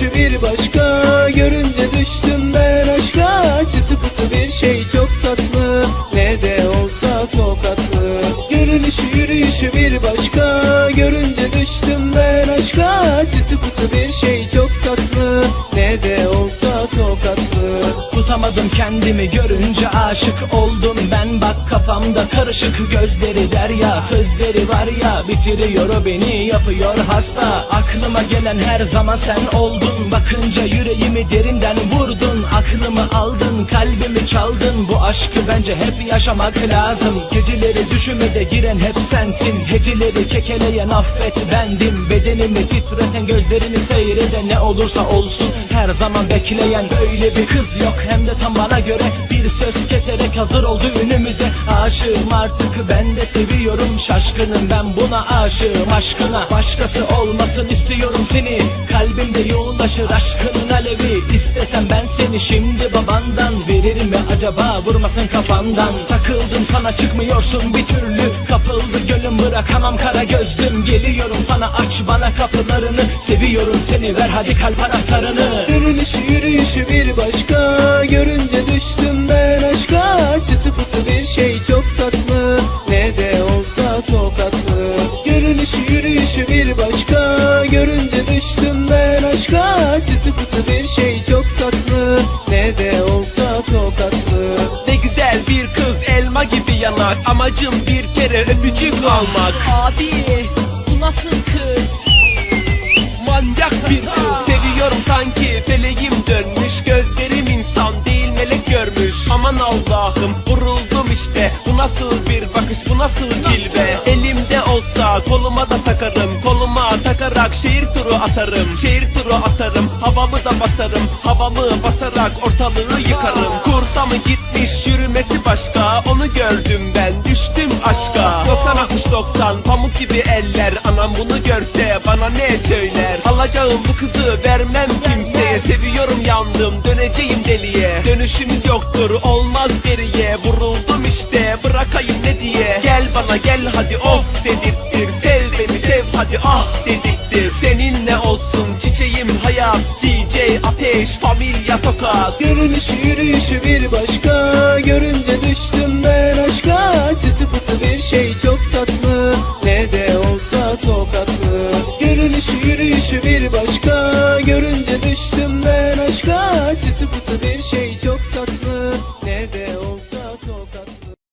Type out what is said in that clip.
yürüyüşü bir başka Görünce düştüm ben aşka. Çıtı pıtı bir şey çok tatlı Ne de olsa tokatlı Görünüşü yürüyüşü bir başka Görünce düştüm ben aşka. Çıtı pıtı bir şey çok tatlı Ne de olsa tokatlı Tutamadım kendimi görünce aşık oldum ben. Bak kafamda karışık gözleri derya. Sözleri var ya bitiriyor o beni yapıyor hasta. Aklıma gelen her zaman sen oldun. Bakınca yüreğimi derinden vurdun. Aklımı aldın kalbimi çaldın. Bu aşkı bence hep yaşamak lazım. Geceleri düşümede giren hep sensin. Heceleri kekeleyen affet bendim. Bedenimi titreten gözlerini seyreden ne olursa olsun. Her zaman bekleyen böyle bir kız yok. Hem de tam bana göre bir söz keserek hazır oldu önümüze Aşığım artık ben de seviyorum. Şaşkınım ben buna aşığım. Aşkına Başkası olmasın istiyorum seni. Kalbimde yoğunlaşır aşkının alevi. İstesem ben seni şimdi babandan. Veririm mi acaba? Vurmasın kafandan. Takıldım sana çıkmıyorsun bir türlü. Kapıldı gönlüm bırakamam kara gözlüm Geliyorum sana. Aç bana kapılarını Seviyorum seni. Ver hadi kalp anahtarını. Görünüşü yürüyüşü bir başka. Görünce düştüm ben aşka. Çıtı pıtı bir şey çok tatlı. Ne de olsa tokatlı Görünüşü yürüyüşü bir başka. Görünce düştüm ben aşka. Çıtı pıtı bir şey çok yanak Amacım bir kere öpücük almak. Abi bu nasıl kız? Manyak bir kız. Seviyorum sanki feleğim dönmüş. Gözlerim insan değil melek görmüş. Aman Allah'ım vuruldum işte. Bu nasıl bir bakış bu nasıl cilve? Elimde olsa koluma da takarım. Koluma takarak şehir turu atarım. Şehir turu atarım. Havamı da basarım. Havamı basarak ortalığı yıkarım Kursa mı gitmiş yürümesi başka. Onu gördüm ben düştüm aşka. 90 60 90 pamuk gibi eller. Anam bunu görse bana ne söyler? Alacağım bu kızı vermem kimseye. Seviyorum yandım döneceğim deliye. Dönüşümüz yoktur olmaz geriye. Vuruldum işte bırakayım ne diye. Gel bana gel hadi of dedirttir Ateş, familya tokat Görünüşü yürüyüşü bir başka. Görünce düştüm ben aşka. Çıtı pıtı bir şey çok tatlı. Ne de olsa tokatlı. Görünüşü yürüyüşü bir başka.